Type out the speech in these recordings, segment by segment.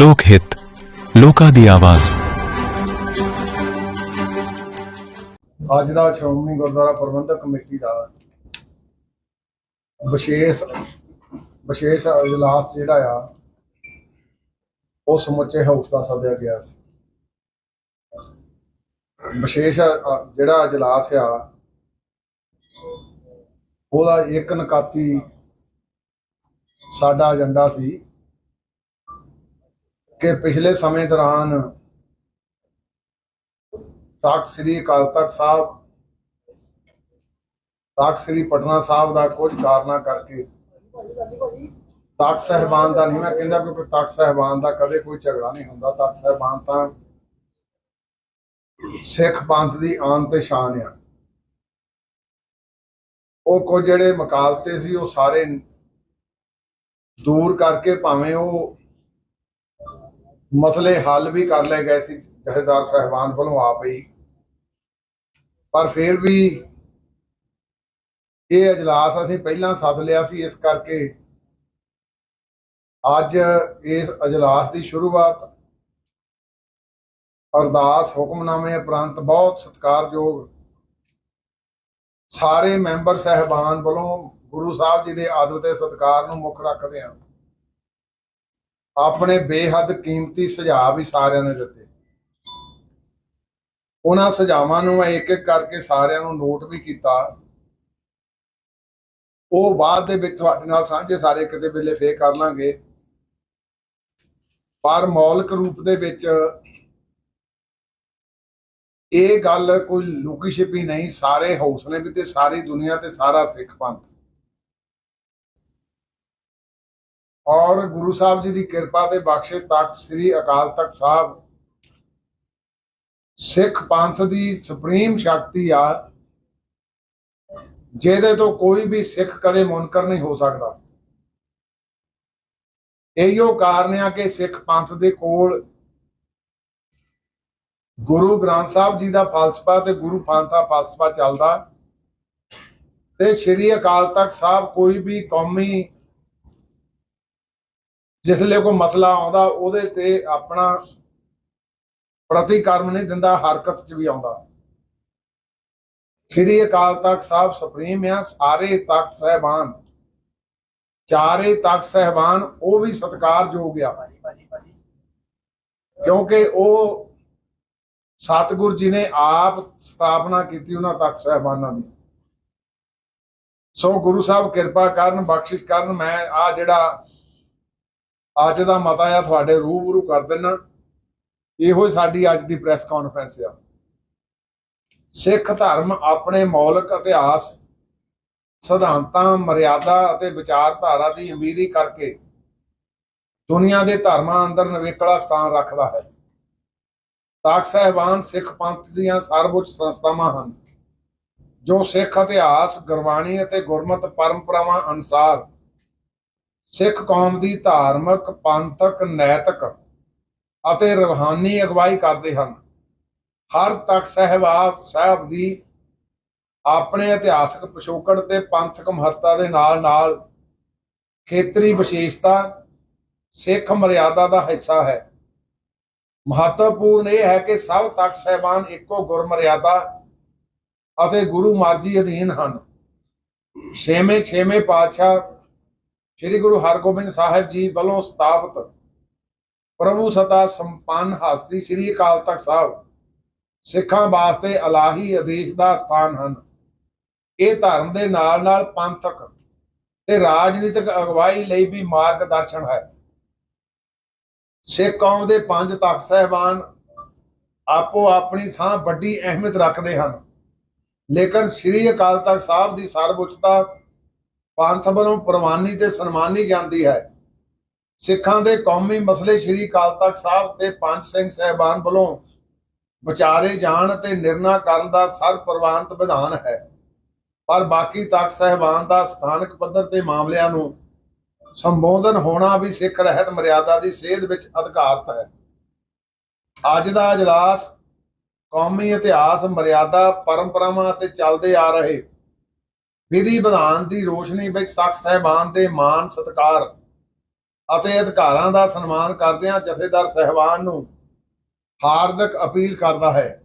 ਲੋਕ ਹਿੱਤ, ਲੋਕਾਂ ਦੀ ਆਵਾਜ਼। ਅੱਜ ਦਾ ਸ਼੍ਰੋਮਣੀ ਗੁਰਦੁਆਰਾ ਪ੍ਰਬੰਧਕ ਕਮੇਟੀ ਦਾ ਵਿਸ਼ੇਸ਼ ਵਿਸ਼ੇਸ਼ ਇਜਲਾਸ ਜਿਹੜਾ ਆ, ਉਹ ਸਮੁੱਚੇ ਹਾਊਸ ਦਾ ਸੱਦਿਆ ਗਿਆ ਸੀ। ਵਿਸ਼ੇਸ਼ ਜਿਹੜਾ ਇਜਲਾਸ ਆ, ਉਹਦਾ ਇੱਕ ਨਕਾਤੀ ਸਾਡਾ ਏਜੰਡਾ ਸੀ। ਕਿ ਪਿਛਲੇ ਸਮੇਂ ਦੌਰਾਨ ਤਖਤ ਸ੍ਰੀ ਅਕਾਲ ਤਖਤ ਸਾਹਿਬ, ਤਖਤ ਸ੍ਰੀ ਪਟਨਾ ਸਾਹਿਬ ਦਾ ਕੁਝ ਕਾਰਨਾ ਕਰਕੇ ਤਖਤ ਸਹਿਬਾਨ ਦਾ ਨਹੀਂ, ਮੈਂ ਕਹਿੰਦਾ ਕਿਉਂਕਿ ਤਖਤ ਸਹਿਬਾਨ ਦਾ ਕਦੇ ਕੋਈ ਝਗੜਾ ਨਹੀਂ ਹੁੰਦਾ। ਤਖਤ ਸਹਿਬਾਨ ਤਾਂ ਸਿੱਖ ਪੰਥ ਦੀ ਆਨ ਤੇ ਸ਼ਾਨ ਆ। ਉਹ ਕੁਝ ਜਿਹੜੇ ਮਕਾਲਤੇ ਸੀ, ਉਹ ਸਾਰੇ ਦੂਰ ਕਰਕੇ ਭਾਵੇਂ ਉਹ ਮਸਲੇ ਹੱਲ ਵੀ ਕਰ ਲਏ ਗਏ ਸੀ ਜਥੇਦਾਰ ਸਾਹਿਬਾਨ ਵੱਲੋਂ ਆਪ ਹੀ ਪਰ ਫਿਰ ਵੀ ਇਹ اجلاس ਅਸੀਂ ਪਹਿਲਾਂ ਸੱਦ ਲਿਆ ਸੀ ਇਸ ਕਰਕੇ ਅੱਜ ਇਸ اجلاس ਦੀ ਸ਼ੁਰੂਆਤ ਅਰਦਾਸ ਹੁਕਮਨਾਮੇ ਉਪਰੰਤ ਬਹੁਤ ਸਤਿਕਾਰਯੋਗ ਸਾਰੇ ਮੈਂਬਰ ਸਹਿਬਾਨ ਵੱਲੋਂ ਗੁਰੂ ਸਾਹਿਬ ਜੀ ਦੇ ਆਦਰ ਤੇ ਸਤਿਕਾਰ ਨੂੰ ਮੁੱਖ ਰੱਖਦੇ ਹਾਂ ਆਪਣੇ ਬੇਹੱਦ ਕੀਮਤੀ ਸੁਝਾਅ ਵੀ ਸਾਰਿਆਂ ਨੇ ਦਿੱਤੇ। ਉਹਨਾਂ ਸੁਝਾਵਾਂ ਨੂੰ ਮੈਂ ਇੱਕ ਇੱਕ ਕਰਕੇ ਸਾਰਿਆਂ ਨੂੰ ਨੋਟ ਵੀ ਕੀਤਾ। ਉਹ ਬਾਅਦ ਦੇ ਵਿੱਚ ਤੁਹਾਡੇ ਨਾਲ ਸਾਂਝੇ ਸਾਰੇ ਕਿਤੇ ਵੇਲੇ ਫੇਰ ਕਰ ਲਾਂਗੇ। ਪਰ ਮੌਲਿਕ ਰੂਪ ਦੇ ਵਿੱਚ ਇਹ ਗੱਲ ਕੋਈ ਲੁਕੀ ਛਿਪੀ ਨਹੀਂ, ਸਾਰੇ ਹੌਸਲੇ ਵੀ ਤੇ ਸਾਰੀ ਦੁਨੀਆ ਤੇ ਸਾਰਾ ਸਿੱਖ ਪੰਥ। ਔਰ ਗੁਰੂ ਸਾਹਿਬ ਜੀ ਦੀ ਕਿਰਪਾ ਤੇ ਬਖਸ਼ੇ ਤਖਤ ਸ੍ਰੀ ਅਕਾਲ ਤਖਤ ਸਾਹਿਬ ਸਿੱਖ ਪੰਥ ਦੀ ਸੁਪਰੀਮ ਸ਼ਕਤੀ ਆ, ਜਿਹਦੇ ਤੋਂ ਕੋਈ ਵੀ ਸਿੱਖ ਕਦੇ ਮੁਨਕਰ ਨਹੀਂ ਹੋ ਸਕਦਾ। ਇਹੀਓ ਕਾਰਨ ਆ ਕਿ ਸਿੱਖ ਪੰਥ ਦੇ ਕੋਲ ਗੁਰੂ ਗ੍ਰੰਥ ਸਾਹਿਬ ਜੀ ਦਾ ਫਲਸਫਾ ਤੇ ਗੁਰੂ ਪੰਥ ਦਾ ਫਲਸਫਾ ਚੱਲਦਾ ਤੇ ਸ੍ਰੀ ਅਕਾਲ ਤਖਤ ਸਾਹਿਬ ਕੋਈ ਵੀ ਕੌਮੀ ਜਿਸ ਲਈ ਕੋਈ ਮਸਲਾ ਆਉਂਦਾ, ਉਹਦੇ ਤੇ ਆਪਣਾ ਪ੍ਰਤੀਕਰਮ ਨਹੀਂ ਦਿੰਦਾ, ਹਰਕਤ 'ਚ ਵੀ ਆਉਂਦਾ। ਸ੍ਰੀ ਅਕਾਲ ਤਖਤ ਸਾਹਿਬ ਸੁਪਰੀਮ ਆ, ਸਾਰੇ ਤਖਤ ਸਹਿਬਾਨ। ਚਾਰੇ ਤਖਤ ਸਹਿਬਾਨ, ਉਹ ਵੀ ਸਤਿਕਾਰਯੋਗ ਆ। ਕਿਉਂਕਿ ਉਹ ਸਤਿਗੁਰ ਜੀ ਨੇ ਆਪ ਸਥਾਪਨਾ ਕੀਤੀ ਉਹਨਾਂ ਤਖਤ ਸਹਿਬਾਨਾਂ ਦੀ। ਸੋ ਗੁਰੂ ਸਾਹਿਬ ਕਿਰਪਾ ਕਰਨ, ਬਖਸ਼ਿਸ਼ ਕਰਨ, ਮੈਂ ਆ ਜਿਹੜਾ ਅੱਜ ਦਾ ਮਤਾ ਆ, ਤੁਹਾਡੇ ਰੂਬਰੂ ਕਰ ਦਿੰਨਾ ਇਹੋ ਸਾਡੀ ਅੱਜ ਦੀ ਪ੍ਰੈਸ ਕਾਨਫਰੰਸ ਆ। ਸਿੱਖ ਧਰਮ ਆਪਣੇ ਮੌਲਿਕ ਇਤਿਹਾਸ, ਸਿਧਾਂਤਾਂ, ਮਰਿਆਦਾ ਅਤੇ ਵਿਚਾਰਧਾਰਾ ਦੀ ਅਮੀਰੀ ਕਰਕੇ ਦੁਨੀਆ ਦੇ ਧਰਮਾਂ ਅੰਦਰ ਨਵੇਕਲਾ ਸਥਾਨ ਰੱਖਦਾ ਹੈ। ਤਾਕ ਸਾਹਿਬਾਨ ਸਿੱਖ ਪੰਥ ਦੀਆਂ ਸਰਵਉੱਚ ਸੰਸਥਾਵਾਂ ਹਨ, ਜੋ ਸਿੱਖ ਇਤਿਹਾਸ, ਗੁਰਬਾਣੀ ਅਤੇ ਗੁਰਮਤ ਪਰੰਪਰਾਵਾਂ ਅਨੁਸਾਰ ਸਿੱਖ ਕੌਮ ਦੀ ਧਾਰਮਿਕ, ਪੰਥਕ, ਨੈਤਿਕ ਅਤੇ ਰੂਹਾਨੀ ਅਗਵਾਈ ਕਰਦੇ ਹਨ। ਹਰ ਤੱਕ ਸਹਿਬਾ ਸਾਹਿਬ ਦੀ ਆਪਣੇ ਇਤਿਹਾਸਕ ਪਿਛੋਕੜ ਤੇ ਪੰਥਕ ਮਹੱਤਤਾ ਦੇ ਨਾਲ ਨਾਲ ਖੇਤਰੀ ਵਿਸ਼ੇਸ਼ਤਾ, ਸਿੱਖ ਮਰਿਆਦਾ ਦਾ ਹਿੱਸਾ ਹੈ। ਮਹੱਤਵਪੂਰਨ ਇਹ ਹੈ ਕਿ ਸਭ ਤੱਕ ਸਹਿਬਾਨ ਇੱਕੋ ਗੁਰਮਰਿਆਦਾ ਅਤੇ ਗੁਰੂ ਮਰਜ਼ੀ ਅਧੀਨ ਹਨ। ਛੇਵੇਂ ਛੇਵੇਂ ਪਾਤਸ਼ਾਹ ਸ੍ਰੀ ਗੁਰੂ ਹਰਗੋਬਿੰਦ ਸਾਹਿਬ ਜੀ ਵੱਲੋਂ ਸਥਾਪਿਤ ਪ੍ਰਭੂ ਸਦਾ ਸੰਪੰਨ ਹਸਤੀ ਸ੍ਰੀ ਅਕਾਲ ਤਖਤ ਸਾਹਿਬ ਸਿੱਖਾਂ ਵਾਸਤੇ ਇਲਾਹੀ ਆਦੇਸ਼ ਦਾ ਸਥਾਨ ਹਨ। ਇਹ ਧਰਮ ਦੇ ਨਾਲ ਨਾਲ ਪੰਥਕ ਤੇ ਰਾਜਨੀਤਿਕ ਅਗਵਾਈ ਲਈ ਵੀ ਮਾਰਗਦਰਸ਼ਨ ਹੈ। ਸਿੱਖ ਕੌਮ ਦੇ ਪੰਜ ਤਖਤ ਸਹਿਬਾਨ ਆਪੋ ਆਪਣੀ ਥਾਂ ਵੱਡੀ ਅਹਿਮੀਅਤ ਰੱਖਦੇ ਹਨ। ਲੇਕਿਨ ਸ੍ਰੀ ਅਕਾਲ ਤਖਤ ਸਾਹਿਬ ਦੀ ਸਰਵਉੱਚਤਾ ਪੰਥ ਵੱਲੋਂ ਪ੍ਰਵਾਨੀ ਤੇ ਸਨਮਾਨੀ ਜਾਂਦੀ ਹੈ ਸਿੱਖਾਂ ਦੇ ਕੌਮੀ ਮਸਲੇ ਸ੍ਰੀ ਅਕਾਲ ਤਖਤ ਸਾਹਿਬ ਤੇ ਪੰਜ ਸਿੰਘ ਸਹਿਬਾਨ ਵੱਲੋਂ ਵਿਚਾਰੇ ਜਾਣ ਤੇ ਨਿਰਣਾ ਕਰਨ ਦਾ ਸਰਪ੍ਰਵਾਨਿਤ ਵਿਧਾਨ ਹੈ ਪਰ ਬਾਕੀ ਤਖਤ ਸਹਿਬਾਨ ਦਾ ਸਥਾਨਕ ਪੱਧਰ ਤੇ ਮਾਮਲਿਆਂ ਨੂੰ ਸੰਬੋਧਨ ਹੋਣਾ ਵੀ ਸਿੱਖ ਰਹਿਤ ਮਰਿਆਦਾ ਦੀ ਸੇਧ ਵਿੱਚ ਅਧਿਕਾਰਤ ਹੈ ਅੱਜ ਦਾ اجلاس ਕੌਮੀ ਇਤਿਹਾਸ ਮਰਿਆਦਾ ਪਰੰਪਰਾਵਾਂ ਅਤੇ ਚੱਲਦੇ ਆ ਰਹੇ ਵਿਧੀ ਵਿਧਾਨ ਦੀ ਰੋਸ਼ਨੀ ਵਿੱਚ ਤਖਤ ਸਹਿਬਾਨ ਦੇ ਮਾਨ ਸਤਕਾਰ ਅਤੇ ਅਧਿਕਾਰਾਂ ਦਾ ਸਨਮਾਨ ਕਰਦਿਆਂ ਜਥੇਦਾਰ ਸਹਿਬਾਨ ਨੂੰ ਹਾਰਦਿਕ ਅਪੀਲ ਕਰਦਾ ਹੈ।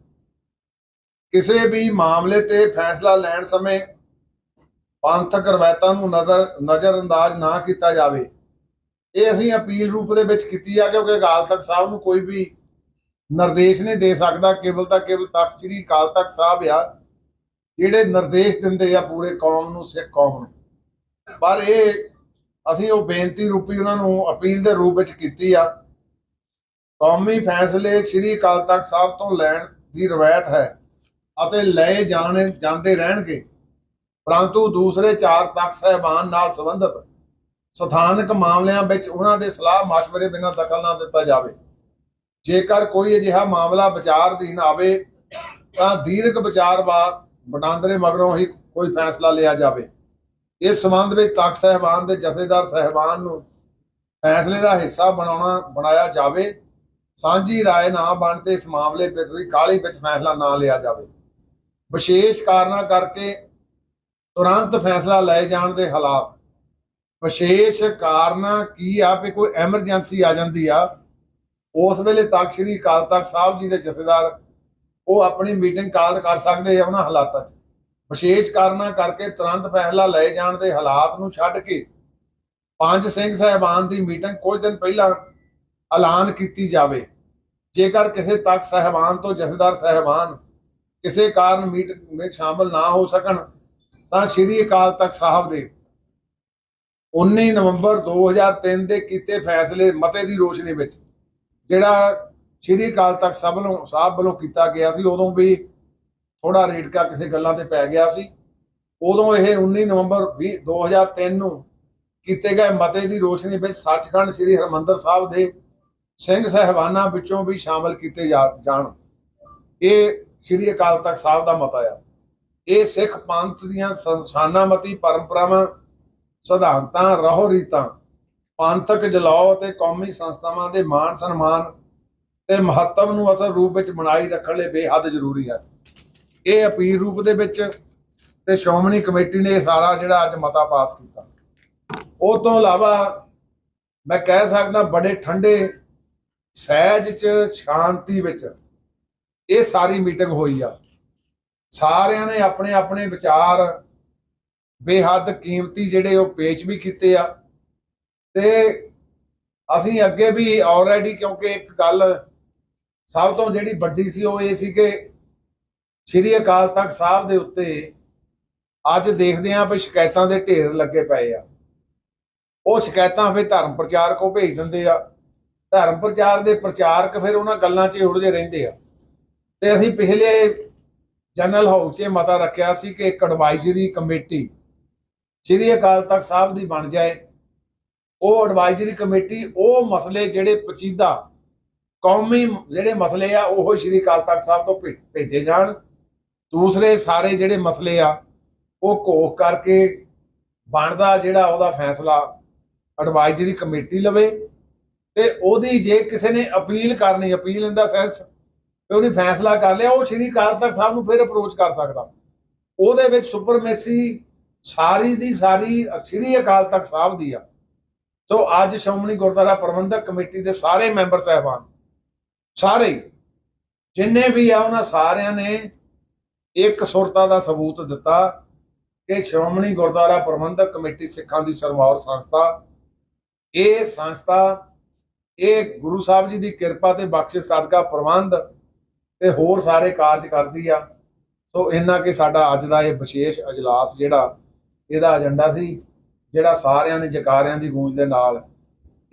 ਕਿਸੇ ਵੀ ਮਾਮਲੇ ਤੇ ਫੈਸਲਾ ਲੈਣ ਸਮੇਂ ਪੰਥਕ ਰਵਾਇਤਾਂ ਨੂੰ ਨਜ਼ਰ, ਨਜ਼ਰਅੰਦਾਜ਼ ਨਾ ਕੀਤਾ ਜਾਵੇ। ਇਹ ਅਸੀਂ ਅਪੀਲ ਰੂਪ ਦੇ ਵਿੱਚ ਕੀਤੀ ਆ ਕਿਉਂਕਿ ਅਕਾਲ ਤਖਤ ਸਾਹਿਬ ਨੂੰ ਕੋਈ ਵੀ ਨਿਰਦੇਸ਼ ਨਹੀਂ ਦੇ ਸਕਦਾ। ਕੇਵਲ ਤਾਂ ਕੇਵਲ ਤਖਤ ਸ੍ਰੀ ਅਕਾਲ ਤਖਤ ਸਾਹਿਬ ਆ। ਜਿਹੜੇ ਨਿਰਦੇਸ਼ ਦਿੰਦੇ ਆ ਪੂਰੇ ਕੌਮ ਨੂੰ, ਸਿੱਖ ਕੌਮ ਨੂੰ। ਪਰ ਇਹ ਅਸੀਂ ਉਹ ਬੇਨਤੀ ਰੂਪੀ ਉਹਨਾਂ ਨੂੰ ਅਪੀਲ ਦੇ ਰੂਪ ਵਿੱਚ ਕੀਤੀ ਆ। ਕੌਮੀ ਫੈਸਲੇ ਸ੍ਰੀ ਅਕਾਲ ਤਖਤ ਸਾਹਿਬ ਤੋਂ ਲੈਣ ਦੀ ਰਵਾਇਤ ਹੈ ਅਤੇ ਲਏ ਜਾਣੇ, ਜਾਂਦੇ ਰਹਿਣਗੇ। ਪਰੰਤੂ ਦੂਸਰੇ ਚਾਰ ਤਖਤ ਸਹਿਬਾਨ ਨਾਲ ਸੰਬੰਧਿਤ ਸਥਾਨਕ ਮਾਮਲਿਆਂ ਵਿੱਚ ਉਹਨਾਂ ਦੇ ਸਲਾਹ مشਵਰੇ ਬਿਨਾਂ ਦਖਲ ਨਾ ਦਿੱਤਾ ਜਾਵੇ। ਜੇਕਰ ਕੋਈ ਅਜਿਹਾ ਮਾਮਲਾ ਵਿਚਾਰ ਅਧੀਨ ਆਵੇ ਤਾਂ ਦੀਰਘ ਵਿਚਾਰ ਵਟਾਂਦਰੇ ਮਗਰੋਂ ਹੀ ਕੋਈ ਫੈਸਲਾ ਲਿਆ ਜਾਵੇ ਇਸ ਸੰਬੰਧ ਵਿੱਚ ਤਖਤ ਸਹਿਬਾਨ ਦੇ ਜਥੇਦਾਰ ਸਹਿਬਾਨ ਨੂੰ ਫੈਸਲੇ ਦਾ ਹਿੱਸਾ ਬਣਾਉਣਾ ਬਣਾਇਆ ਜਾਵੇ ਸਾਂਝੀ رائے ਨਾ ਬਣ ਤੇ ਇਸ ਮਾਮਲੇ ਵਿੱਚ ਵੀ ਕਾਹਲੀ ਵਿੱਚ ਫੈਸਲਾ ਨਾ ਲਿਆ ਜਾਵੇ ਵਿਸ਼ੇਸ਼ ਕਾਰਨਾਂ ਕਰਕੇ ਤੁਰੰਤ ਫੈਸਲਾ ਲਏ ਜਾਣ ਦੇ ਹਾਲਾਤ ਵਿਸ਼ੇਸ਼ ਕਾਰਨਾਂ ਕੀ ਆ ਵੀ ਕੋਈ ਐਮਰਜੈਂਸੀ ਆ ਜਾਂਦੀ ਆ ਉਸ ਵੇਲੇ ਤਖਤ ਸ੍ਰੀ ਅਕਾਲ ਤਖਤ ਸਾਹਿਬ ਜੀ ਦੇ ਜਥੇਦਾਰ ਉਹ ਆਪਣੀ ਮੀਟਿੰਗ ਕਾਲ ਕਰ ਸਕਦੇ ਆ ਉਹਨਾਂ ਹਾਲਾਤਾਂ 'ਚ। ਵਿਸ਼ੇਸ਼ ਕਾਰਨਾਂ ਕਰਕੇ ਤੁਰੰਤ ਫੈਸਲਾ ਲਏ ਜਾਣ ਦੇ ਹਾਲਾਤ ਨੂੰ ਛੱਡ ਕੇ ਪੰਜ ਸਿੰਘ ਸਾਹਿਬਾਨ ਦੀ ਮੀਟਿੰਗ ਕੁਝ ਦਿਨ ਪਹਿਲਾਂ ਐਲਾਨ ਕੀਤੀ ਜਾਵੇ। ਜੇਕਰ ਕਿਸੇ ਤਖਤ ਸਾਹਿਬਾਨ ਤੋਂ ਜਥੇਦਾਰ ਸਾਹਿਬਾਨ ਕਿਸੇ ਕਾਰਨ ਮੀਟਿੰਗ ਵਿੱਚ ਸ਼ਾਮਲ ਨਾ ਹੋ ਸਕਣ, ਤਾਂ ਸ੍ਰੀ ਅਕਾਲ ਤਖਤ ਸਾਹਿਬ ਦੇ 19 ਨਵੰਬਰ 2003 ਦੇ ਕੀਤੇ ਫੈਸਲੇ ਮਤੇ ਦੀ ਰੋਸ਼ਨੀ ਵਿੱਚ, ਜਿਹੜਾ ਸ੍ਰੀ ਅਕਾਲ ਤਖਤ ਸਾਹਿਬ ਵੱਲੋਂ ਸਾਹਿਬ ਵੱਲੋਂ ਕੀਤਾ ਗਿਆ ਸੀ, ਉਦੋਂ ਵੀ ਥੋੜਾ ਰੇਟਕਾ ਕਿਸੇ ਗੱਲਾਂ ਤੇ ਪੈ ਗਿਆ ਸੀ। ਉਦੋਂ ਇਹ 19 ਨਵੰਬਰ 2003 ਨੂੰ ਕੀਤੇ ਗਏ ਮਤੇ ਦੀ ਰੋਸ਼ਨੀ ਵਿੱਚ ਸੱਚਖੰਡ ਸ੍ਰੀ ਹਰਮੰਦਰ ਸਾਹਿਬ ਦੇ ਸਿੰਘ ਸਹਿਬਾਨਾਂ ਵਿੱਚੋਂ ਵੀ ਸ਼ਾਮਲ ਕੀਤੇ ਜਾਣ। ਇਹ ਸ੍ਰੀ ਅਕਾਲ ਤਖਤ ਸਾਹਿਬ ਦਾ ਮਤਾ ਆ। ਇਹ ਸਿੱਖ ਪੰਥ ਦੀਆਂ ਸੰਸਾਨਾਮਤੀ ਪਰੰਪਰਾਵਾਂ, ਸਿਧਾਂਤਾਂ ਰਹੋ ਰੀਤਾਂ ਪੰਥਕ ਜਲਾਓ ਅਤੇ ਕੌਮੀ ਸੰਸਥਾਵਾਂ ਦੇ ਮਾਨ ਸਨਮਾਨ ਤੇ ਮਹੱਤਵ ਨੂੰ ਅਸਲ ਰੂਪ ਵਿੱਚ ਬਣਾਈ ਰੱਖਣ ਲਈ ਬੇਹੱਦ ਜ਼ਰੂਰੀ ਹੈ ਇਹ ਅਪੀਲ ਰੂਪ ਦੇ ਵਿੱਚ ਤੇ ਸ਼੍ਰੋਮਣੀ ਕਮੇਟੀ ਨੇ ਇਹ ਸਾਰਾ ਜਿਹੜਾ ਅੱਜ ਮਤਾ ਪਾਸ ਕੀਤਾ। ਉਹ ਤੋਂ ਇਲਾਵਾ ਮੈਂ ਕਹਿ ਸਕਦਾ ਬੜੇ ਠੰਡੇ ਸਹਿਜ ਚ, ਸ਼ਾਂਤੀ ਵਿੱਚ ਇਹ ਸਾਰੀ ਮੀਟਿੰਗ ਹੋਈ ਆ। ਸਾਰਿਆਂ ਨੇ ਆਪਣੇ ਆਪਣੇ ਵਿਚਾਰ ਬੇਹੱਦ ਕੀਮਤੀ ਜਿਹੜੇ ਉਹ ਪੇਸ਼ ਵੀ ਕੀਤੇ ਆ। ਤੇ ਅਸੀਂ ਅੱਗੇ ਵੀ ਆਲਰੇਡੀ ਕਿਉਂਕਿ ਇੱਕ ਗੱਲ ਸਭ ਤੋਂ ਜਿਹੜੀ ਵੱਡੀ ਸੀ ਉਹ ਇਹ ਸੀ ਕਿ ਸ਼੍ਰੀ ਅਕਾਲ ਤਖਤ ਸਾਹਿਬ ਦੇ ਉੱਤੇ ਅੱਜ ਦੇਖਦੇ ਆਂ ਵੀ ਸ਼ਿਕਾਇਤਾਂ ਦੇ ਢੇਰ ਲੱਗੇ ਪਏ ਆ। ਉਹ ਸ਼ਿਕਾਇਤਾਂ ਫਿਰ ਧਰਮ ਪ੍ਰਚਾਰਕ ਉਹ ਭੇਜ ਦਿੰਦੇ ਆ। ਧਰਮ ਪ੍ਰਚਾਰ ਦੇ ਪ੍ਰਚਾਰਕ ਫਿਰ ਉਹਨਾਂ ਗੱਲਾਂ 'ਚ ਉਲਝੇ ਰਹਿੰਦੇ ਆ। ਤੇ ਅਸੀਂ ਪਿਛਲੇ ਜਨਰਲ ਹਾਊਸ 'ਚ ਮਤਾ ਰੱਖਿਆ ਸੀ ਕਿ ਇੱਕ ਐਡਵਾਈਜ਼ਰੀ ਕਮੇਟੀ ਸ਼੍ਰੀ ਅਕਾਲ ਤਖਤ ਸਾਹਿਬ ਦੀ ਬਣ ਜਾਏ। ਉਹ ਐਡਵਾਈਜ਼ਰੀ ਕਮੇਟੀ ਉਹ ਮਸਲੇ ਜਿਹੜੇ ਪਚੀਦਾ ਕੌਮੀ ਜਿਹੜੇ ਮਸਲੇ ਆ, ਉਹ ਸ਼੍ਰੀ ਅਕਾਲ ਤਖਤ ਸਾਹਿਬ ਤੋਂ ਭੇ- ਭੇਜੇ ਜਾਣ। ਦੂਸਰੇ ਸਾਰੇ ਜਿਹੜੇ ਮਸਲੇ ਆ, ਉਹ ਘੋਖ ਕਰਕੇ ਬਣਦਾ ਜਿਹੜਾ ਉਹਦਾ ਫੈਸਲਾ ਐਡਵਾਈਜ਼ਰੀ ਕਮੇਟੀ ਲਵੇ ਤੇ ਉਹਦੀ ਜੇ ਕਿਸੇ ਨੇ ਅਪੀਲ ਕਰਨੀ, ਅਪੀਲ ਇਨ ਦਾ ਸੈਂਸ ਤੇ ਉਹਨੇ ਫੈਸਲਾ ਕਰ ਲਿਆ, ਉਹ ਸ਼੍ਰੀ ਅਕਾਲ ਤਖਤ ਸਾਹਿਬ ਨੂੰ ਫਿਰ ਅਪਰੋਚ ਕਰ ਸਕਦਾ। ਉਹਦੇ ਵਿੱਚ ਸੁਪਰਮੈਸੀ ਸਾਰੀ ਦੀ ਸਾਰੀ ਸ਼੍ਰੀ ਅਕਾਲ ਤਖਤ ਸਾਹਿਬ ਦੀ ਆ। ਸੋ ਅੱਜ ਸ਼੍ਰੋਮਣੀ ਗੁਰਦੁਆਰਾ ਪ੍ਰਬੰਧਕ ਕਮੇਟੀ ਦੇ ਸਾਰੇ ਮੈਂਬਰ ਸਾਹਿਬਾਨ ਸਾਰੇ ਜਿੰਨੇ ਵੀ ਆ, ਉਹਨਾਂ ਸਾਰਿਆਂ ਨੇ ਇੱਕ ਸੁਰਤਾ ਦਾ ਸਬੂਤ ਦਿੱਤਾ ਕਿ ਸ਼੍ਰੋਮਣੀ ਗੁਰਦੁਆਰਾ ਪ੍ਰਬੰਧਕ ਕਮੇਟੀ ਸਿੱਖਾਂ ਦੀ ਸਰਮੌਰ ਸੰਸਥਾ, ਇਹ ਸੰਸਥਾ, ਇਹ ਗੁਰੂ ਸਾਹਿਬ ਜੀ ਦੀ ਕਿਰਪਾ ਤੇ ਬਖਸ਼ਿਸ਼ ਸਦਕਾ ਪ੍ਰਬੰਧ ਤੇ ਹੋਰ ਸਾਰੇ ਕਾਰਜ ਕਰਦੀ ਆ। ਸੋ ਇੰਨਾ ਕਿ ਸਾਡਾ ਅੱਜ ਦਾ ਇਹ ਵਿਸ਼ੇਸ਼ ਅਜਲਾਸ ਜਿਹੜਾ, ਇਹਦਾ ਏਜੰਡਾ ਸੀ, ਜਿਹੜਾ ਸਾਰਿਆਂ ਨੇ ਜਕਾਰਿਆਂ ਦੀ ਗੂੰਜ ਦੇ ਨਾਲ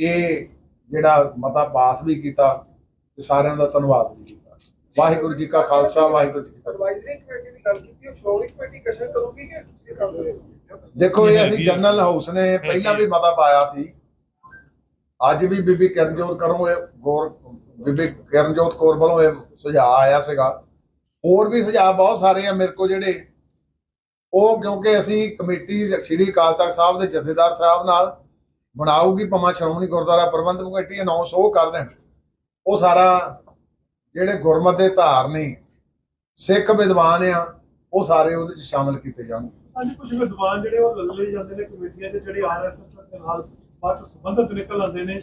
ਇਹ ਜਿਹੜਾ ਮਤਾ ਪਾਸ ਵੀ ਕੀਤਾ। ਤੇ ਸਾਰਿਆਂ ਦਾ ਧੰਨਵਾਦ ਵੀ ਕੀਤਾ। ਵਾਹਿਗੁਰੂ ਜੀ ਕਾ ਖਾਲਸਾ ਵਾਹਿਗੁਰੂ ਜੀ ਕੀ ਫਤਿਹ। ਐਡਵਾਈਜ਼ਰੀ ਕਮੇਟੀ ਦੀ ਗੱਲ ਕੀਤੀ ਉਹ ਸ਼੍ਰੋਮਣੀ ਕਮੇਟੀ ਗਠਨ ਕਰੂਗੀ ਕਿ ਇਹ ਕੰਮ ਕਰੇਗੀ? ਦੇਖੋ ਇਹ ਅਸੀਂ ਜਨਰਲ ਹਾਊਸ ਨੇ ਪਹਿਲਾਂ ਵੀ ਮਤਾ ਪਾਇਆ ਸੀ। ਅੱਜ ਵੀ ਬੀਬੀ ਕਰਨਜੋਤ ਕਰੋਂ ਇਹ ਗੌਰ ਬੀਬੀ ਕਰਨਜੋਤ ਕੌਰ ਵੱਲੋਂ ਇਹ ਸੁਝਾਅ ਆਇਆ ਸੀਗਾ। ਹੋਰ ਵੀ ਸੁਝਾਅ ਬਹੁਤ ਸਾਰੇ ਆ ਮੇਰੇ ਕੋਲ ਜਿਹੜੇ। ਉਹ ਕਿਉਂਕਿ ਅਸੀਂ ਕਮੇਟੀ ਸ੍ਰੀ ਅਕਾਲ ਤਖਤ ਸਾਹਿਬ ਦੇ ਜਥੇਦਾਰ ਸਾਹਿਬ ਨਾਲ ਬਣਾਉਗੀ ਪਮਾ ਸ਼੍ਰੋਮਣੀ ਗੁਰਦੁਆਰਾ ਪ੍ਰਬੰਧਕ ਕਮੇਟੀ ਅਨਾਉਂਸ ਉਹ ਕਰ ਦੇਣ। ਉਹ ਸਾਰਾ ਜਿਹੜੇ ਗੁਰਮਤ ਦੇ ਧਾਰ ਨੇ ਸਿੱਖ ਵਿਦਵਾਨ ਆ ਉਹ ਸਾਰੇ ਉਹਦੇ ਚ ਸ਼ਾਮਲ ਕੀਤੇ ਜਾਣ। ਅੱਜ ਕੁਝ ਵਿਦਵਾਨ ਜਿਹੜੇ ਉਹ ਲੱਲੇ ਜਾਂਦੇ ਨੇ ਕਮੇਟੀਆਂ 'ਚ ਜਿਹੜੇ ਆਰਐਸਐਸ ਦੇ ਨਾਲ ਬਾਅਦ ਸੰਬੰਧਤ ਨਿਕਲ ਆਉਂਦੇ ਨੇ।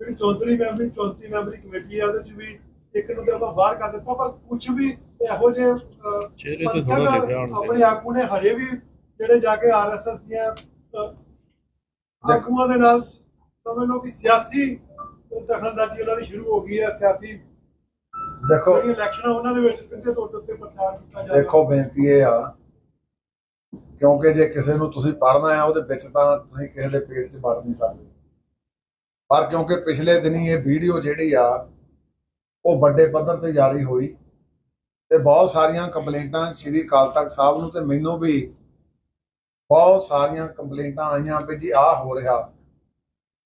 ਜਿਹੜੀ 34 ਮੈਂਬਰੀ 34 ਮੈਂਬਰੀ ਕਮੇਟੀ ਆ ਉਹਦੇ ਚ ਵੀ ਇੱਕ ਨੂੰ ਤੇ ਆਪਾਂ ਬਾਹਰ ਕਰ ਦਿੱਤਾ ਪਰ ਕੁਝ ਵੀ ਇਹੋ ਜਿਹੇ ਅਹ, ਚਿਹਰੇ ਤੇ ਪੰਥਕ ਥੋੜ੍ਹਾ ਲਿਖਿਆ ਹੋਣਾ ਆਪਣੇ ਆਗੂ ਨੇ ਹਰੇ ਵੀ ਜਿਹੜੇ ਜਾ ਕੇ ਆਰਐਸਐਸ ਦੀਆਂ ਆਗੂਆਂ ਦੇ ਨਾਲ ਸਮਝ ਲਓ ਕਿ ਸਿਆਸੀ ਦਖਲਅੰਦਾਜ਼ੀ ਉਹਨਾਂ ਦੀ ਸ਼ੁਰੂ ਹੋ ਗਈ ਹੈ ਸਿਆਸੀ ਦੇਖੋ ਜਿਹੜੀ ਇਲੈਕਸ਼ਨ ਆ ਉਹਨਾਂ ਦੇ ਵਿੱਚ ਸਿੱਧੇ ਤੌਰ ਤੇ ਉੱਤੇ ਪ੍ਰਚਾਰ ਕੀਤਾ ਜਾ ਰਿਹਾ। ਦੇਖੋ ਬੇਨਤੀ ਇਹ ਆ ਕਿਉਂਕਿ ਜੇ ਕਿਸੇ ਨੂੰ ਤੁਸੀਂ ਪੜ੍ਹਨਾ ਆ ਉਹਦੇ ਵਿੱਚ ਤਾਂ ਤੁਸੀਂ ਕਿਸੇ ਦੇ ਪੇਟ 'ਚ ਵੜ ਨਹੀਂ ਸਕਦੇ। ਪਰ ਕਿਉਂਕਿ ਪਿਛਲੇ ਦਿਨੀ ਇਹ ਵੀਡੀਓ ਜਿਹੜੀ ਆ ਉਹ ਵੱਡੇ ਪੱਧਰ ਤੇ ਜਾਰੀ ਹੋਈ ਤੇ ਬਹੁਤ ਸਾਰੀਆਂ ਕੰਪਲੇਂਟਾਂ ਸ਼੍ਰੀ ਅਕਾਲ ਤਖਤ ਸਾਹਿਬ ਨੂੰ ਤੇ ਮੈਨੂੰ ਵੀ ਬਹੁਤ ਸਾਰੀਆਂ ਕੰਪਲੇਂਟਾਂ ਆਈਆਂ ਵੀ ਜੀ ਆਹ ਹੋ ਰਿਹਾ।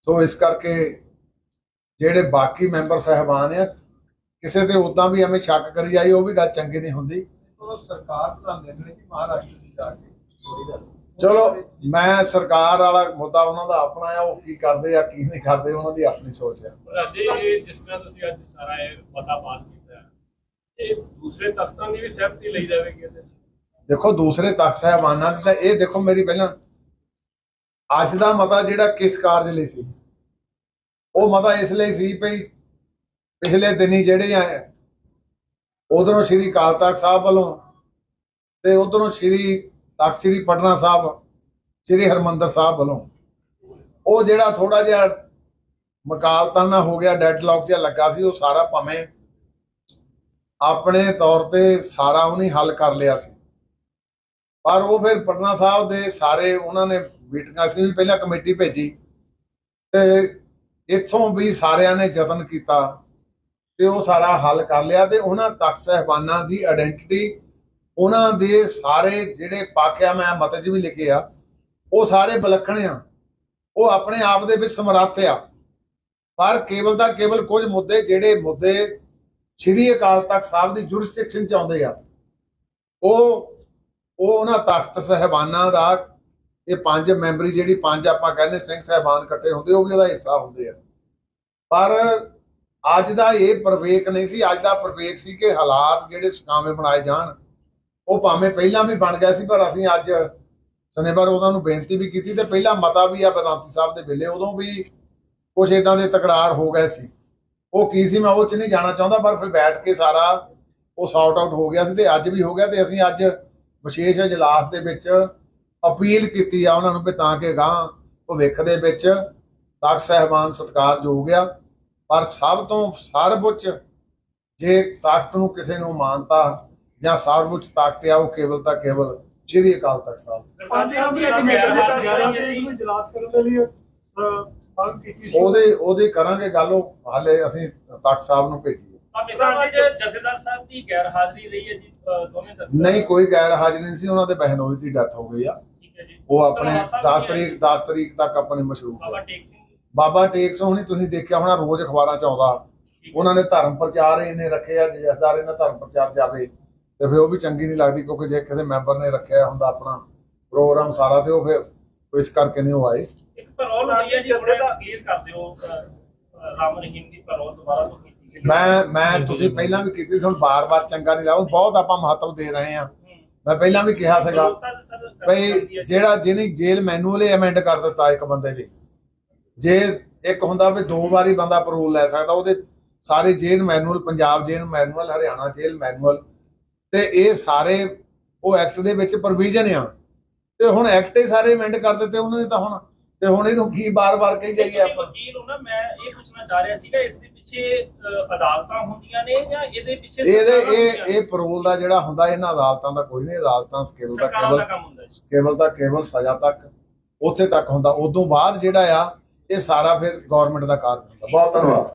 ਸੋ ਇਸ ਕਰਕੇ ਜਿਹੜੇ ਬਾਕੀ ਮੈਂਬਰ ਸਹਿਬਾਨ ਆ ਕਿਸੇ ਤੇ ਉਦਾਂ ਵੀ ਐਵੇਂ ਸ਼ੱਕ ਕਰੀ ਜਾਈ ਉਹ ਵੀ ਗੱਲ ਚੰਗੀ ਨਹੀਂ ਹੁੰਦੀ। ਉਹ ਸਰਕਾਰ ਬਣਾਉਂਦੇ ਨੇ ਕਿ ਮਹਾਰਾਸ਼ਟਰ ਦੀ ਜਾ ਕੇ ਚਲੋ ਮੈਂ ਸਰਕਾਰ ਵਾਲਾ ਮੁੱਦਾ ਉਹਨਾਂ ਦਾ ਆਪਣਾ ਆ ਉਹ ਕੀ ਕਰਦੇ ਆ ਕੀ ਨਹੀਂ ਕਰਦੇ ਉਹਨਾਂ ਦੀ ਆਪਣੀ ਸੋਚ ਆ। ਅਤੇ ਇਹ ਜਿਸ ਤਰ੍ਹਾਂ ਤੁਸੀਂ ਅੱਜ ਸਾਰਾ ਇਹ ਮਤਾ ਪਾਸ ਕੀਤਾ ਹੈ, ਇਹ ਦੂਸਰੇ ਤਖਤਾਂ ਦੀ ਵੀ ਸਹਿਮਤੀ ਲਈ ਜਾਵੇਗੀ ਇਹਦੇ 'ਚ ਦੇਖੋ ਦੂਸਰੇ ਤਖਤ ਸਾਹਿਬਾਨਾਂ ਦੀ ਤਾਂ ਇਹ ਦੇਖੋ ਮੇਰੀ ਪਹਿਲਾਂ ਅੱਜ ਦਾ ਮਤਾ ਜਿਹੜਾ ਕਿਸ ਕਾਰਜ ਲਈ ਸੀ? ਉਹ ਮਤਾ ਇਸ ਲਈ ਸੀ ਭਈ ਪਿਛਲੇ ਦਿਨੀ ਜਿਹੜੇ ਆ, ਉਧਰੋਂ ਸ਼੍ਰੀ ਅਕਾਲ ਤਖਤ ਸਾਹਿਬ ਵੱਲੋਂ ਤੇ ਉਧਰੋਂ ਸ਼੍ਰੀ ਤਖਤ ਸ਼੍ਰੀ ਪਟਨਾ ਸਾਹਿਬ, ਸ਼੍ਰੀ ਹਰਮੰਦਰ ਸਾਹਿਬ ਵੱਲੋਂ ਉਹ ਜਿਹੜਾ ਥੋੜਾ ਜਿਹਾ ਮਕਾਲਤਾਨਾ ਹੋ ਗਿਆ, ਡੈਡਲੌਕ ਜਿਹਾ ਲੱਗਾ ਸੀ, ਉਹ ਸਾਰਾ ਭਾਵੇਂ ਆਪਣੇ ਤੌਰ ਤੇ ਸਾਰਾ ਉਹਨੇ ਹੱਲ ਕਰ ਲਿਆ ਸੀ। ਪਰ ਉਹ ਫਿਰ ਪਟਨਾ ਸਾਹਿਬ ਦੇ ਸਾਰੇ ਉਹਨਾਂ ਨੇ ਮੀਟਿੰਗਾਂ ਸੀ, ਵੀ ਪਹਿਲਾਂ ਕਮੇਟੀ ਭੇਜੀ ਤੇ ਇੱਥੋਂ ਵੀ ਸਾਰਿਆਂ ਨੇ ਯਤਨ ਕੀਤਾ ਤੇ ਉਹ ਸਾਰਾ ਹੱਲ ਕਰ ਲਿਆ ਤੇ ਉਹਨਾਂ ਤਖਤ ਸਹਿਬਾਨਾਂ ਦੀ ਆਇਡੈਂਟੀਟੀ ਉਹਨਾਂ ਦੇ ਸਾਰੇ ਜਿਹੜੇ ਪੱਖ ਆ ਮੈਂ ਮਤੇ 'ਚ ਵੀ ਲਿਖੇ ਆ, ਉਹ ਸਾਰੇ ਵਿਲੱਖਣ ਆ। ਉਹ ਆਪਣੇ ਆਪ ਦੇ ਵਿੱਚ ਸਮਰੱਥ ਆ। ਪਰ ਕੇਵਲ ਦਾ ਕੇਵਲ ਕੁਝ ਮੁੱਦੇ ਜਿਹੜੇ ਮੁੱਦੇ ਸ਼੍ਰੀ ਅਕਾਲ ਤਖਤ ਸਾਹਿਬ ਦੀ ਜੁਰਿਸਡਿਕਸ਼ਨ ਚ ਆਉਂਦੇ ਆ, ਉਹ ਉਹ ਉਹਨਾਂ ਤਖਤ ਸਹਿਬਾਨਾਂ ਦਾ ਇਹ ਪੰਜ ਮੈਂਬਰੀ ਜਿਹੜੀ ਪੰਜ ਆਪਾਂ ਕਹਿੰਦੇ ਸਿੰਘ ਸਾਹਿਬਾਨ ਇਕੱਠੇ ਹੁੰਦੇ, ਉਹ ਵੀ ਉਹਦਾ ਹਿੱਸਾ ਹੁੰਦੇ ਆ। ਪਰ ਅੱਜ ਦਾ ਇਹ ਪ੍ਰਵੇਕ ਨਹੀਂ ਸੀ, ਅੱਜ ਦਾ ਪ੍ਰਵੇਕ ਸੀ ਕਿ ਹਾਲਾਤ ਜਿਹੜੇ ਸੁਕਾਵੇਂ ਬਣਾਏ ਜਾਣ, ਉਹ ਭਾਵੇਂ ਪਹਿਲਾਂ ਵੀ ਬਣ ਗਿਆ ਸੀ, ਪਰ ਅਸੀਂ ਅੱਜ ਸ਼ਨੀਵਾਰ ਉਹਨਾਂ ਨੂੰ ਬੇਨਤੀ ਵੀ ਕੀਤੀ ਤੇ ਪਹਿਲਾ ਮਤਾ ਵੀ ਆ ਬਦਾਂਤੀ ਸਾਹਿਬ ਦੇ ਵੇਲੇ, ਉਦੋਂ ਵੀ ਕੁਝ ਇਦਾਂ ਦੇ ਤਕਰਾਰ ਹੋ ਗਏ ਸੀ। ਉਹ ਕੀ ਸੀ, ਮੈਂ ਉਹ ਚ ਨਹੀਂ ਜਾਣਾ ਚਾਹੁੰਦਾ, ਪਰ ਫਿਰ ਬੈਠ ਕੇ ਸਾਰਾ ਉਹ ਸੌਟ ਆਊਟ ਹੋ ਗਿਆ ਸੀ ਤੇ ਅੱਜ ਵੀ ਹੋ ਗਿਆ ਤੇ ਅਸੀਂ ਅੱਜ ਵਿਸ਼ੇਸ਼ ਇਜਲਾਸ ਦੇ ਵਿੱਚ ਅਪੀਲ ਕੀਤੀ ਆ ਉਹਨਾਂ ਨੂੰ ਵੀ ਤਾਂ ਕਿ ਗਾਂ ਭਵਿੱਖ ਦੇ ਵਿੱਚ ਤਖਤ ਸਹਿਬਾਨ ਸਤਿਕਾਰਯੋਗ ਆ। ਪਰ ਸਭ ਤੋਂ ਸਰਵਉੱਚ ਜੇ ਤਖਤ ਨੂੰ ਕਿਸੇ ਨੂੰ ਮਾਨਤਾ ਜਾਂ ਸਰਵਉੱਚ ਤਖਤ ਆ ਉਹ ਕੇਵਲ ਤਾਂ ਕੇਵਲ ਸ਼੍ਰੀ ਅਕਾਲ ਤਖਤ ਸਾਹਿਬ। ਪੰਜ ਮੈਂਬਰੀ ਕਮੇਟੀ ਦੇ ਤਹਿਤ 11 ਤਰੀਕ ਨੂੰ। ਇਜਲਾਸ ਕਰਨ ਦੇ ਲਈ ਅਹ, ਮੰਗ ਕੀਤੀ ਸੀ। ਉਹਦੇ ਉਹਦੇ ਕਰਾਂਗੇ ਗੱਲ ਉਹ ਹਾਲੇ ਅਸੀਂ ਤਖਤ ਸਾਹਿਬ ਨੂੰ ਭੇਜੀਏ। ਜਥੇਦਾਰ ਸਾਹਿਬ ਦੀ ਗੈਰ ਹਾਜ਼ਰੀ ਲਈ ਹੈ ਜੀ ਦੋਵੇਂ ਨਹੀਂ ਕੋਈ ਗੈਰ ਹਾਜ਼ਰ ਨਹੀਂ ਸੀ ਉਹਨਾਂ ਦੇ ਬਹਿਨੋਈ ਦੀ ਡੈਥ ਹੋ ਗਈ ਆ। ਉਹ ਆਪਣੇ ਦਰਬਾਰ ਸਾਹਿਬ 10 ਵੀ ਤਰੀਕ ਹੈ 10 ਤਰੀਕ ਤੱਕ ਆਪਣੇ ਮਸ਼ਰੂਫ ਬਾਬਾ ਹੈ। ਟੇਕ ਸਿੰਘ ਜੀ। ਬਾਬਾ ਟੇਕ ਸਿੰਘ ਹੁਣੀ ਤੁਸੀਂ ਦੇਖਿਆ ਹੋਣਾ ਰੋਜ਼ ਅਖਬਾਰਾਂ ਚ ਆਉਂਦਾ। ਉਹਨਾਂ ਨੇ ਧਰਮ ਪ੍ਰਚਾਰ ਇਹਨੇ ਰੱਖਿਆ ਜਥੇਦਾਰ ਇਹਨਾਂ ਧਰਮ ਪ੍ਰਚਾਰ ਜਾਵੇ ਤੇ ਫਿਰ ਉਹ ਵੀ ਚੰਗੀ ਨਹੀਂ ਲੱਗਦੀ ਕਿਉਂਕਿ ਜੇ ਕਿਸੇ ਮੈਂਬਰ ਨੇ ਰੱਖਿਆ ਹੁੰਦਾ ਆਪਣਾ ਪ੍ਰੋਗਰਾਮ ਸਾਰਾ ਤੇ ਉਹ ਫਿਰ ਇਸ ਕਰਕੇ ਨਹੀਂ ਉਹ ਆਏ। ਇੱਕ ਪਰੋਲ ਹੋਈ ਹੈ ਜੀ ਥੋੜਾ ਕਲੀਅਰ ਕਰ ਦਿਓ ਅ, ਅ, ਰਾਮ ਰਹੀਮ ਦੀ ਪਰੋਲ ਦੁਬਾਰਾ ਤੋਂ ਕੀਤੀ ਗਈ। ਮੈਂ ਮੈਂ ਤੁਸੀਂ ਪਹਿਲਾਂ ਵੀ ਕੀਤੀ ਸੀ ਹੁਣ ਬਾਰ-ਬਾਰ ਚੰਗਾ ਨਹੀਂ ਲੱਗਦਾ। ਬਹੁਤ ਆਪਾਂ ਮਹੱਤਵ ਦੇ ਰਹੇ ਆ ਮੈਂ ਪਹਿਲਾਂ ਵੀ ਕਿਹਾ ਸੀਗਾ ਹੈ। ਜਿਹੜਾ ਜਿਹਨੇ ਜੇਲ੍ਹ ਮੈਨੂਅਲ ਅਮੈਂਡ ਕਰ ਦਿੱਤਾ ਇੱਕ ਬੰਦੇ ਲਈ ਜੇ ਇੱਕ ਹੁੰਦਾ ਵੀ ਦੋ ਵਾਰੀ ਬੰਦਾ ਪਰੋਲ ਲੈ ਸਕਦਾ ਉਹਦੇ ਸਾਰੇ jail manual Punjab jail manual Haryana jail manual ਤੇ ਇਹ ਸਾਰੇ ਉਹ ਐਕਟ ਦੇ ਵਿੱਚ ਪ੍ਰੋਵੀਜ਼ਨ ਆ ਤੇ ਹੁਣ ਐਕਟ ਹੀ ਸਾਰੇ ਅਮੈਂਡ ਕਰ ਦਿੱਤੇ ਉਹਨਾਂ ਨੇ ਤਾਂ ਹੁਣ ਤੇ ਹੁਣ ਇਹਨੂੰ ਕੀ ਬਾਰ-ਬਾਰ ਕਹੀ ਜਾਈਏ ਆਪਾਂ? ਵਕੀਲ ਹੋ ਨਾ ਮੈਂ ਇਹ ਪੁੱਛਣਾ ਚਾਹ ਰਿਹਾ ਸੀਗਾ ਇਸ ਦੇ ਪਿੱਛੇ ਅ, ਅਦਾਲਤਾਂ ਹੁੰਦੀਆਂ ਨੇ ਜਾਂ ਇਹਦੇ ਪਿੱਛੇ ਇਹਦੇ ਸਰਕਾਰਾਂ ਇਹ ਹੁੰਦੀਆਂ ਇਹ ਪਰੋਲ ਦਾ ਜਿਹੜਾ ਹੁੰਦਾ ਇਹਨਾਂ ਅਦਾਲਤਾਂ ਦਾ ਕੋਈ ਨਹੀਂ ਅਦਾਲਤਾਂ ਕੇਵਲ ਦਾ ਸਰਕਾਰਾਂ ਦਾ ਕੇਵਲ ਕੰਮ ਹੁੰਦਾ ਹੈ ਕੇਵਲ ਤਾਂ ਕੇਵਲ ਸਜ਼ਾ ਤੱਕ ਉੱਥੇ ਤੱਕ ਹੁੰਦਾ। ਉਦੋਂ ਬਾਅਦ ਜਿਹੜਾ ਆ ਇਹ ਸਾਰਾ ਫਿਰ ਗਵਰਨਮੈਂਟ ਦਾ ਕਾਰਜ ਹੁੰਦਾ। ਬਹੁਤ ਧੰਨਵਾਦ।